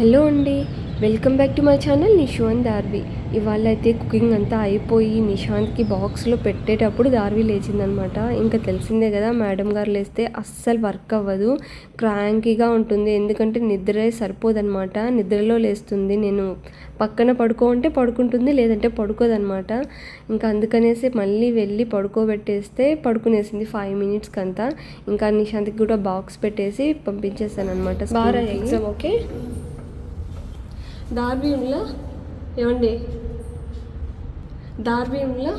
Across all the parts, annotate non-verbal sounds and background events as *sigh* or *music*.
Hello అండి welcome back to my channel Nishanth Darvi. ఇవాళ అయితే కుకింగ్ అంతా అయిపోయి నిషాంత్కి బాక్స్లో పెట్టేటప్పుడు దార్వి లేచిందనమాట. ఇంకా తెలిసిందే కదా మేడం గారు లేస్తే అస్సలు వర్క్ అవ్వదు క్రాంకీగా ఉంటుంది. ఎందుకంటే నిద్రే సరిపోదనమాట. నిద్రలో లేస్తుంది. నేను పక్కన పడుకో అంటే పడుకుంటుంది లేదంటే పడుకోదనమాట. ఇంకా అందుకనేసి మళ్ళీ వెళ్ళి పడుకోబెట్టేస్తే పడుకునేసింది ఫైవ్ మినిట్స్కి అంతా. ఇంకా నిశాంత్కి కూడా బాక్స్ పెట్టేసి పంపించేసాను అనమాట బాగా ఎగ్జామ్ ఓకే డార్బియంలో ఏమండి? డార్బియంలో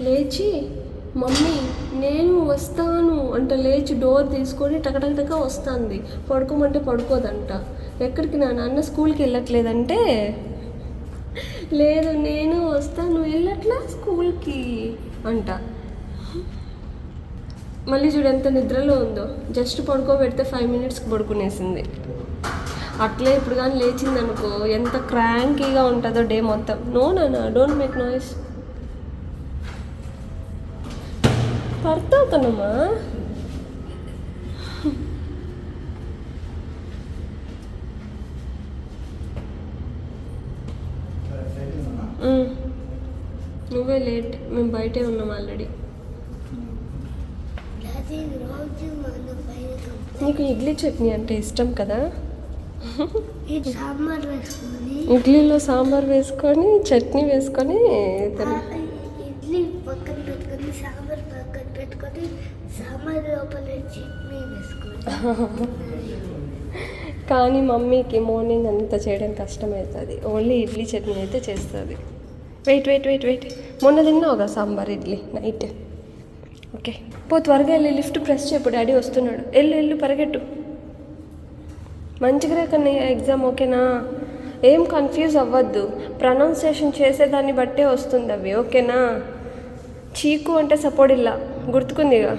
లేచి మమ్మీ నేను వస్తాను అంటే లేచి డోర్ తీసుకొని టకటకటక వస్తుంది. పడుకోమంటే పడుకోదంట. ఎక్కడికి నా నాన్న స్కూల్కి వెళ్ళట్లేదంటే? లేదు నేను వస్తాను. వెళ్ళట్లా స్కూల్కి అంట. మళ్ళీ చూడు ఎంత నిద్రలో ఉందో. జస్ట్ పడుకోబెడితే ఫైవ్ మినిట్స్కి పడుకునేసింది. అట్లే ఇప్పుడు కానీ లేచింది అనుకో ఎంత క్రాంకీగా ఉంటుందో డే మొత్తం. నో నాన్న డోంట్ మేక్ నాయిస్ పడతావు కనమ్మా ఉమ్. నువ్వే లేట్ మేము బయటే ఉన్నాం ఆల్రెడీ. నీకు ఇడ్లీ చట్నీ అంటే ఇష్టం కదా? *laughs* ఇడ్లీలో సాంబార్ వేసుకొని చట్నీ వేసుకొని ఇడ్లీ పక్కన పెట్టుకొని సాంబార్ పక్కన పెట్టుకొని సాంబార్ లోపల చట్నీ వేసుకొని. *laughs* కానీ మమ్మీకి మార్నింగ్ అంతా చేయడం కష్టమవుతుంది. ఓన్లీ ఇడ్లీ చట్నీ అయితే చేస్తుంది. వెయిట్ వెయిట్ వెయిట్ వెయిట్ మొన్న తిన్నావుగా సాంబార్ ఇడ్లీ నైట్ ఓకే పో త్వరగా వెళ్ళి లిఫ్ట్ ప్రెస్ చేయప్పుడు డాడీ వస్తున్నాడు. వెళ్ళు వెళ్ళు పరిగెట్టు. మంచిగా కన్నయ్య ఎగ్జామ్ ఓకేనా? ఏం కన్ఫ్యూజ్ అవ్వద్దు. ప్రొనౌన్సియేషన్ చేసేదాన్ని బట్టే వస్తుంది అవి ఓకేనా? చీకు అంటే సపోర్ట్ ఇలా గుర్తుకుందిగా?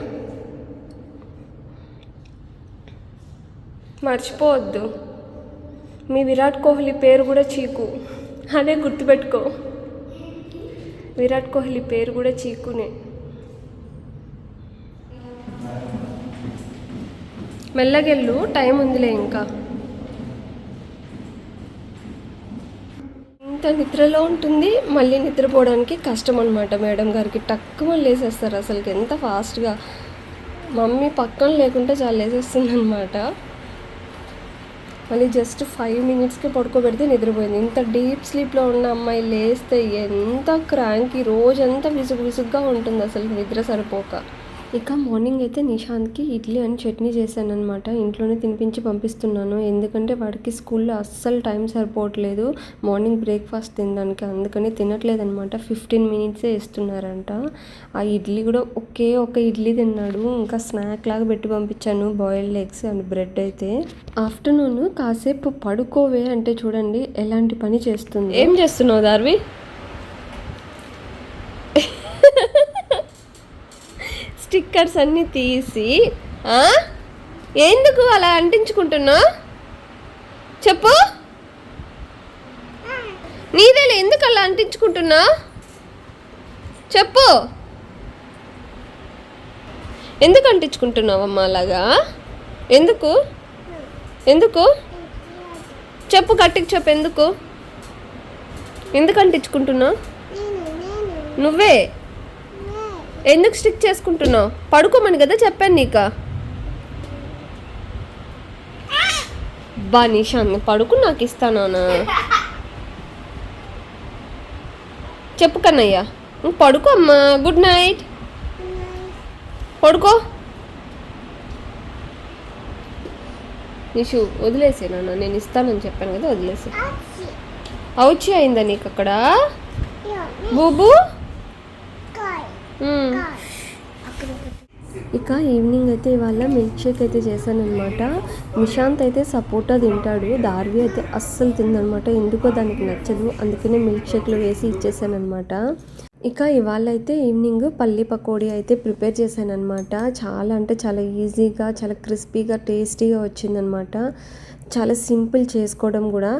మర్చిపోవద్దు. మీ విరాట్ కోహ్లీ పేరు కూడా చీకు. అదే గుర్తుపెట్టుకో. విరాట్ కోహ్లీ పేరు కూడా చీకునే. మెల్లగెళ్ళు టైం ఉందిలే ఇంకా. ఇంత నిద్రలో ఉంటుంది మళ్ళీ నిద్రపోవడానికి కష్టం అనమాట మేడం గారికి తక్కువ లేసేస్తారు అసలుకి. ఎంత ఫాస్ట్గా. మమ్మీ పక్కన లేకుంటే చాలా లేసేస్తుంది అనమాట మళ్ళీ జస్ట్ ఫైవ్ మినిట్స్కి పడుకోబెడితే నిద్రపోయింది. ఇంత డీప్ స్లీప్లో ఉన్న అమ్మాయి లేస్తే ఎంత క్రాంకి. రోజంతా విసుగు విసుగ్గా ఉంటుంది అసలు నిద్ర సరిపోక. ఇక మార్నింగ్ అయితే నిశాంత్కి ఇడ్లీ అని చట్నీ చేశాను అనమాట ఇంట్లోనే తినిపించి పంపిస్తున్నాను. ఎందుకంటే వాడికి స్కూల్లో అస్సలు టైం సరిపోవట్లేదు. మార్నింగ్ బ్రేక్ఫాస్ట్ తినడానికి అందుకని తినట్లేదు అనమాట ఫిఫ్టీన్ మినిట్సే ఇస్తున్నారంట ఆ ఇడ్లీ కూడా ఒకే ఒక ఇడ్లీ తిన్నాడు. ఇంకా స్నాక్ లాగా పెట్టి పంపించాను. బాయిల్డ్ ఎగ్స్ అండ్ బ్రెడ్ అయితే. ఆఫ్టర్నూన్ కాసేపు పడుకోవే అంటే చూడండి ఎలాంటి పని చేస్తుంది. ఏం చేస్తున్నావు దార్వి? స్టిక్కర్స్ అన్నీ తీసి? ఎందుకు అలా అంటించుకుంటున్నా చెప్పు. నీదేలే ఎందుకు అలా అంటించుకుంటున్నా చెప్పు. ఎందుకు అంటించుకుంటున్నావమ్మా అలాగా? ఎందుకు? ఎందుకు? చెప్పు గట్టికి చెప్పు ఎందుకు? ఎందుకు అంటించుకుంటున్నావు? నువ్వే. ఎందుకు స్టిక్ చేసుకుంటున్నావు? పడుకోమని కదా చెప్పాను నీక. బా నిషాన్ పడుకు నాకు ఇస్తానా చెప్పు కన్నయ్య. పడుకో అమ్మా. Good night. పడుకో. నిషు వదిలేసే నాన్న. నేను ఇస్తానని చెప్పాను కదా వదిలేసే. అవుచి. అయిందా నీకు అక్కడ? బూబు. ఇక ఈవినింగ్ అయితే ఇవాళ మిల్క్ షేక్ అయితే చేశానమాట నిశాంత్ అయితే సపోటా తింటాడు. దార్వి అయితే అస్సలు తిందనమాట ఎందుకో దానికి నచ్చదు. అందుకనే మిల్క్ షేక్లో వేసి ఇచ్చేసానమాట ఇక ఇవాళ అయితే ఈవినింగ్ పల్లి పకోడీ అయితే ప్రిపేర్ చేశానమాట చాలా అంటే చాలా ఈజీగా చాలా క్రిస్పీగా టేస్టీగా వచ్చిందనమాట చాలా సింపుల్ చేసుకోవడం కూడా.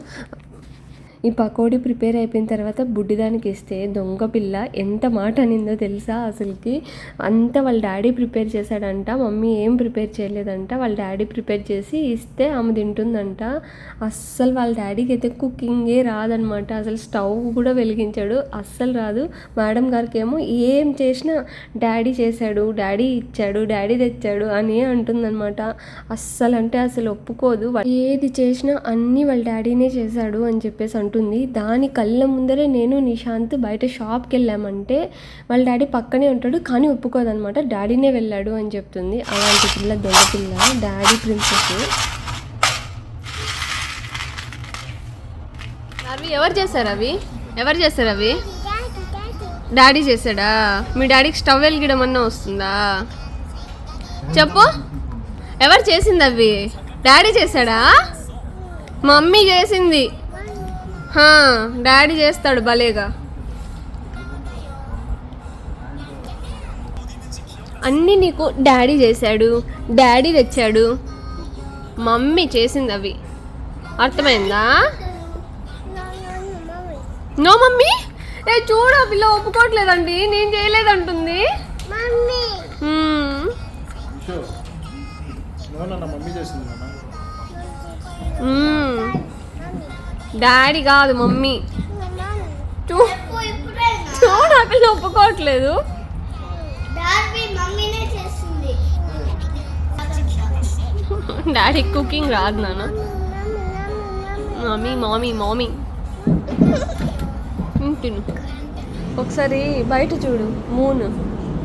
ఈ పకోడీ ప్రిపేర్ అయిపోయిన తర్వాత బుడ్డిదానికి ఇస్తే దొంగ పిల్ల ఎంత మాట అనిందో తెలుసా అసలుకి? అంత వాళ్ళ డాడీ ప్రిపేర్ చేశాడంట మమ్మీ ఏం ప్రిపేర్ చేయలేదంట వాళ్ళ డాడీ ప్రిపేర్ చేసి ఇస్తే ఆమె తింటుందంట. అస్సలు వాళ్ళ డాడీకి అయితే కుకింగే రాదనమాట. అసలు స్టవ్ కూడా వెలిగించాడు అస్సలు రాదు. మేడం గారికి ఏమో ఏం చేసినా డాడీ చేశాడు డాడీ ఇచ్చాడు డాడీ తెచ్చాడు అని అంటుందన్నమాట అస్సలు అంటే అసలు ఒప్పుకోదు. ఏది చేసినా అన్నీ వాళ్ళ డాడీనే చేశాడు అని చెప్పేసి అంటుంది దాని కళ్ళ ముందరే నేను నిశాంత్ బయట షాప్కి వెళ్ళామంటే వాళ్ళ డాడీ పక్కనే ఉంటాడు కానీ ఒప్పుకోదనమాట డాడీనే వెళ్ళాడు అని చెప్తుంది. అలాంటి పిల్ల దొంగ పిల్ల డాడీ ప్రిన్సెస్. అవి ఎవరు చేశారు అవి ఎవరు చేశారు అవి డాడీ చేశాడా? మీ డాడీకి స్టవ్ వెలిగడం అన్నా వస్తుందా? చెప్పు. ఎవరు చేసింది అవి? డాడీ చేశాడా? మమ్మీ చేసింది. డాడీ చేస్తాడు భలేగా. అన్నీ నీకు డాడీ చేశాడు డాడీ తెచ్చాడు మమ్మీ చేసింది అవి. అర్థమైందా? No mummy? ఏ చూడు ఆ పిల్ల ఒప్పుకోవట్లేదండి నేను చేయలేదంటుంది. మమ్మీ. డాడీ కాదు మమ్మీ. చూడు ఆ పిల్ల ఒప్పుకోవట్లేదు. డాడీ కుకింగ్ రాదు నాన్న. మమ్మీ మామీ మామీ తిను. ఒకసారి బయట చూడు మూన్.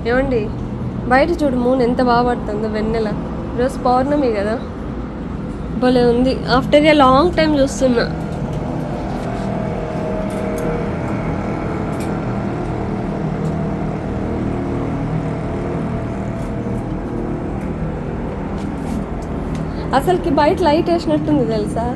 ఏమండి? బయట చూడు మూన్ ఎంత బాగా పడుతుందో వెన్నెల. ఈరోజు పౌర్ణమి కదా. భలే ఉంది. ఆఫ్టర్ ఏ లాంగ్ టైం చూస్తున్నా. అసలుకి బయట లైట్ వేసినట్టుంది తెలుసా?